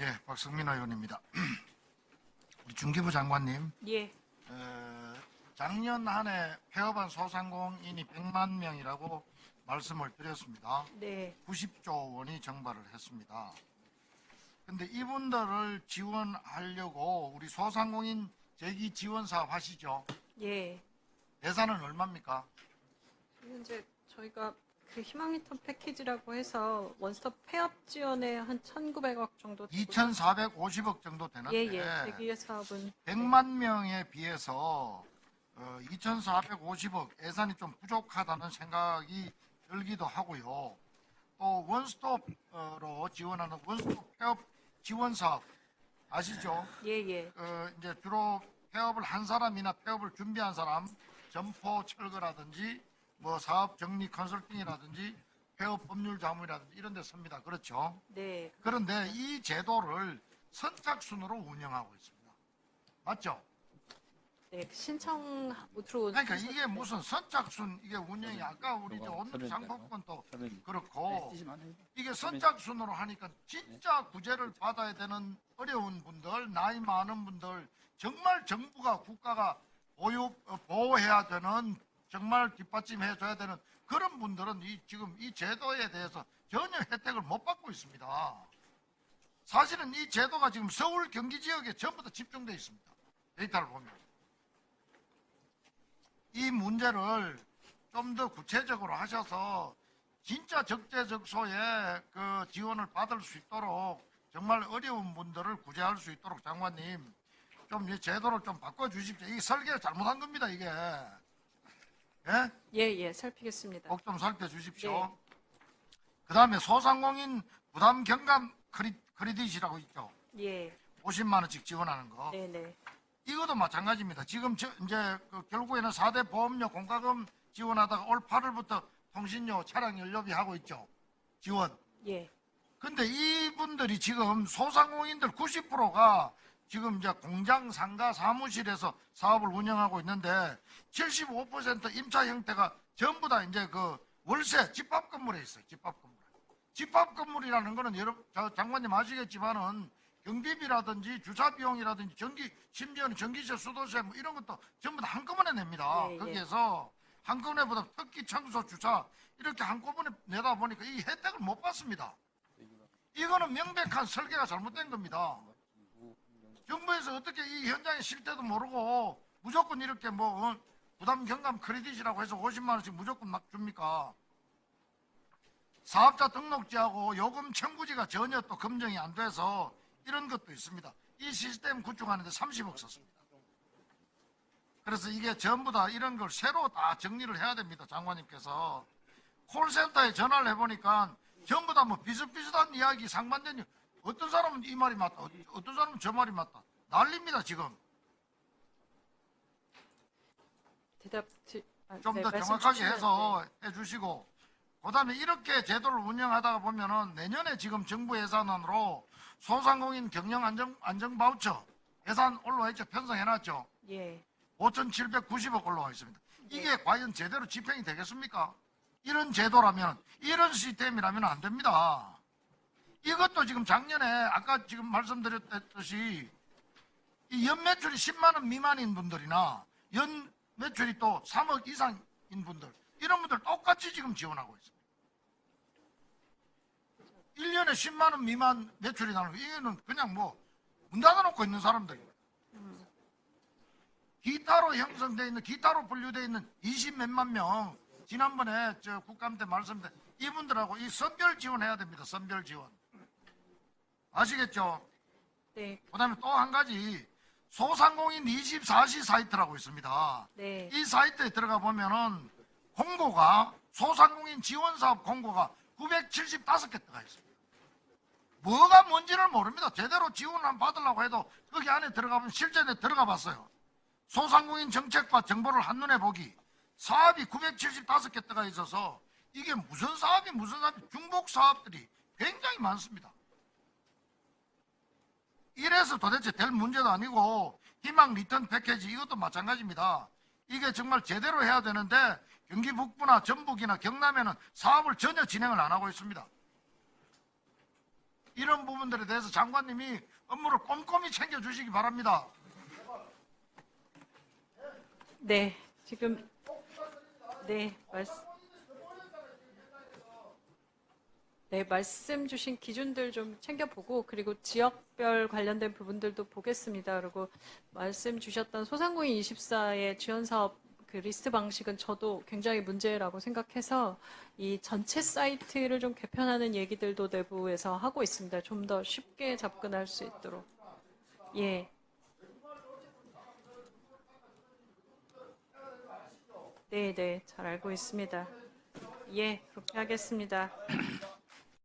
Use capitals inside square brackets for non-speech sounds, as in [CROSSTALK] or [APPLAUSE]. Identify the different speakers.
Speaker 1: 예, 박성민 의원입니다. [CLEARS THROAT] 우리 중기부 장관님,
Speaker 2: 예,
Speaker 1: 어, 작년 한 해 폐업한 소상공인이 100만 명이라고 말씀을 드렸습니다.
Speaker 2: 네,
Speaker 1: 90조 원이 정발을 했습니다. 근데 이분들을 지원하려고 우리 소상공인 재기 지원 사업 하시죠?
Speaker 2: 예.
Speaker 1: 예산은 얼마입니까?
Speaker 2: 현재 저희가 그 희망리턴 패키지라고 해서 원스톱 폐업 지원에 한 1,900억 정도 되고요.
Speaker 1: 2,450억 정도 되는데
Speaker 2: 예, 예. 대기업 사업은
Speaker 1: 100만 명에 비해서 어, 2,450억 예산이 좀 부족하다는 생각이 들기도 하고요. 또 원스톱으로 지원하는 원스톱 폐업 지원 사업 아시죠?
Speaker 2: 예, 예.
Speaker 1: 어, 이제 주로 폐업을 한 사람이나 폐업을 준비한 사람, 점포 철거라든지 뭐 사업 정리 컨설팅이라든지 폐업 법률 자문이라든지 이런 데 씁니다. 그렇죠?
Speaker 2: 네.
Speaker 1: 그런데 이 제도를 선착순으로 운영하고 있습니다. 맞죠?
Speaker 2: 네, 신청 못 들어온
Speaker 1: 그러니까 이게 무슨 선착순 이게 운영이 아까 우리 저 오늘
Speaker 3: 서른.
Speaker 1: 그렇고
Speaker 3: 돼요.
Speaker 1: 이게 선착순으로 하니까 진짜 구제를 받아야 되는 어려운 분들, 나이 많은 분들, 정말 정부가 국가가 보유, 어, 보호해야 되는 정말 뒷받침해 줘야 되는 그런 분들은 이 지금 이 제도에 대해서 전혀 혜택을 못 받고 있습니다. 사실은 이 제도가 지금 서울 경기 지역에 전부 다 집중되어 있습니다. 데이터를 보면. 이 문제를 좀 더 구체적으로 하셔서 진짜 적재적소에 그 지원을 받을 수 있도록 정말 어려운 분들을 구제할 수 있도록 장관님 좀 이 제도를 좀 바꿔 주십시오. 이게 설계가 잘못한 겁니다, 이게. 예?
Speaker 2: 예, 예. 살피겠습니다.
Speaker 1: 꼭 좀 살펴주십시오.
Speaker 2: 네.
Speaker 1: 그 다음에 소상공인 부담 경감 크리, 크레딧이라고 있죠.
Speaker 2: 예.
Speaker 1: 50만 원씩 지원하는 거.
Speaker 2: 네, 네.
Speaker 1: 이것도 마찬가지입니다. 지금 저- 이제 그 결국에는 4대 보험료 공과금 지원하다가 올 8월부터 통신료 차량 연료비 하고 있죠. 지원.
Speaker 2: 예.
Speaker 1: 근데 이분들이 지금 소상공인들 90%가 지금 이제 공장, 상가, 사무실에서 사업을 운영하고 있는데 75% 임차 형태가 전부 다 이제 그 월세 집합 건물에 있어요. 집합 건물. 집합 건물이라는 거는 여러분 저 장관님 아시겠지만은 경비비라든지 주차 비용이라든지 전기 심지어는 전기세, 수도세 뭐 이런 것도 전부 다 한꺼번에 냅니다.
Speaker 2: 예, 예.
Speaker 1: 거기에서 한꺼번에 보다 특기 청소 주차 이렇게 한꺼번에 내다 보니까 이 혜택을 못 받습니다. 이거는 명백한 설계가 잘못된 겁니다. 정부에서 어떻게 이 현장의 실태도 모르고 무조건 이렇게 뭐 어, 부담 경감 크레딧이라고 해서 50만 원씩 무조건 막 줍니까? 사업자 등록지하고 요금 청구지가 전혀 또 검증이 안 돼서 이런 것도 있습니다. 이 시스템 구축하는데 30억 썼습니다. 그래서 이게 전부 다 이런 걸 새로 다 정리를 해야 됩니다. 장관님께서. 콜센터에 전화를 해보니까 전부 다 뭐 비슷비슷한 이야기 상반된 이- 어떤 사람은 이 말이 맞다. 어- 어떤 사람은 저 말이 맞다. 난립니다 지금.
Speaker 2: 대답 드, 아,
Speaker 1: 좀
Speaker 2: 네,
Speaker 1: 더
Speaker 2: 말씀
Speaker 1: 정확하게
Speaker 2: 주시면,
Speaker 1: 해서 해주시고 그다음에 이렇게 제도를 운영하다가 보면은 내년에 지금 정부 예산안으로 소상공인 경영 안정 안정 바우처 예산 올라와 있죠 편성해놨죠
Speaker 2: 네. 예.
Speaker 1: 5,790억 올라와 있습니다. 이게
Speaker 2: 네.
Speaker 1: 과연 제대로 집행이 되겠습니까? 이런 제도라면 이런 시스템이라면 안 됩니다. 이것도 지금 작년에 아까 지금 말씀드렸듯이 이연 매출이 10만 원 미만인 분들이나 연 매출이 또 3억 이상인 분들 이런 분들 똑같이 지금 지원하고 있습니다. 1년에 10만 원 미만 매출이 나는 거 이거는 그냥 뭐 문 닫아놓고 있는 사람들입니다. 기타로 형성되어 있는 기타로 분류되어 있는 20 몇만 명 지난번에 저 국감 때 말씀드린 이분들하고 이 선별 지원해야 됩니다. 선별 지원 아시겠죠?
Speaker 2: 네.
Speaker 1: 그다음에 또 한 가지 소상공인 24시 사이트라고 있습니다.
Speaker 2: 네.
Speaker 1: 이 사이트에 들어가 보면은 공고가 소상공인 지원 사업 공고가 975개 들어가 있습니다. 뭐가 뭔지를 모릅니다. 제대로 지원을 받으려고 해도 거기 안에 들어가면 실제 내 들어가 봤어요. 소상공인 정책과 정보를 한눈에 보기. 사업이 975개 들어가 있어서 이게 무슨 사업이 무슨 사업이 중복 사업들이 굉장히 많습니다. 이래서 도대체 될 문제도 아니고 희망 리턴 패키지 이것도 마찬가지입니다. 이게 정말 제대로 해야 되는데 경기 북부나 전북이나 경남에는 사업을 전혀 진행을 안 하고 있습니다. 이런 부분들에 대해서 장관님이 업무를 꼼꼼히 챙겨주시기 바랍니다.
Speaker 2: 네, 지금 네 말씀 네 말씀 주신 기준들 좀 챙겨보고 그리고 지역별 관련된 부분들도 보겠습니다. 그리고 말씀 주셨던 소상공인 24의 지원 사업 그 리스트 방식은 저도 굉장히 문제라고 생각해서 이 전체 사이트를 좀 개편하는 얘기들도 내부에서 하고 있습니다. 좀 더 쉽게 접근할 수 있도록. 예. 네, 네, 잘 알고 있습니다. 예, 그렇게 하겠습니다.